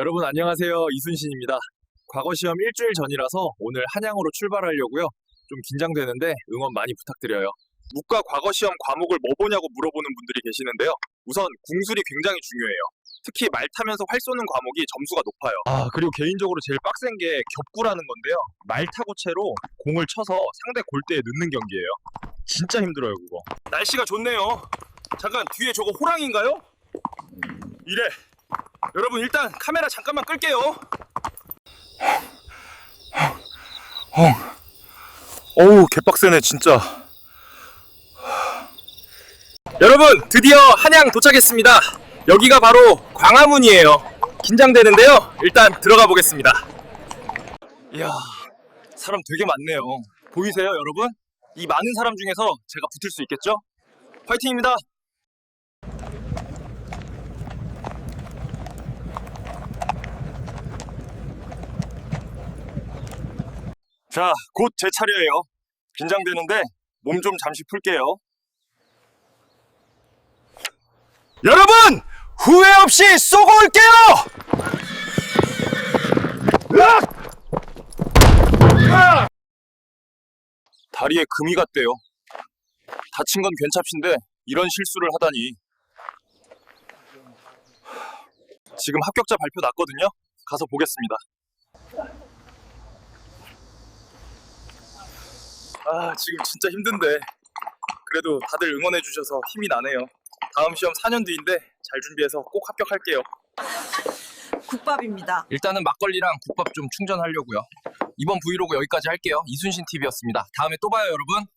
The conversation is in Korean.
여러분 안녕하세요. 이순신입니다. 과거 시험 일주일 전이라서 오늘 한양으로 출발하려고요. 좀 긴장되는데 응원 많이 부탁드려요. 문과 과거 시험 과목을 뭐 보냐고 물어보는 분들이 계시는데요. 우선 궁술이 굉장히 중요해요. 특히 말 타면서 활 쏘는 과목이 점수가 높아요. 아 그리고 개인적으로 제일 빡센 게 겹구라는 건데요. 말 타고 채로 공을 쳐서 상대 골대에 넣는 경기예요. 진짜 힘들어요 그거. 날씨가 좋네요. 잠깐 뒤에 저거 호랑인가요? 이래. 여러분 일단 카메라 잠깐만 끌게요. 어우 개빡세네 진짜. 여러분 드디어 한양 도착했습니다. 여기가 바로 광화문이에요. 긴장되는데요. 일단 들어가 보겠습니다. 이야 사람 되게 많네요. 보이세요 여러분? 이 많은 사람 중에서 제가 붙을 수 있겠죠? 화이팅입니다. 자, 곧 제 차례예요. 긴장되는데 몸 좀 잠시 풀게요. 여러분! 후회 없이 쏘고 올게요! 으악! 으악! 다리에 금이 갔대요. 다친 건 괜찮신데 이런 실수를 하다니. 지금 합격자 발표 났거든요. 가서 보겠습니다. 아, 지금 진짜 힘든데. 그래도 다들 응원해 주셔서 힘이 나네요. 다음 시험 4년 뒤인데 잘 준비해서 꼭 합격할게요. 국밥입니다. 일단은 막걸리랑 국밥 좀 충전하려고요. 이번 브이로그 여기까지 할게요. 이순신 TV였습니다. 다음에 또 봐요, 여러분.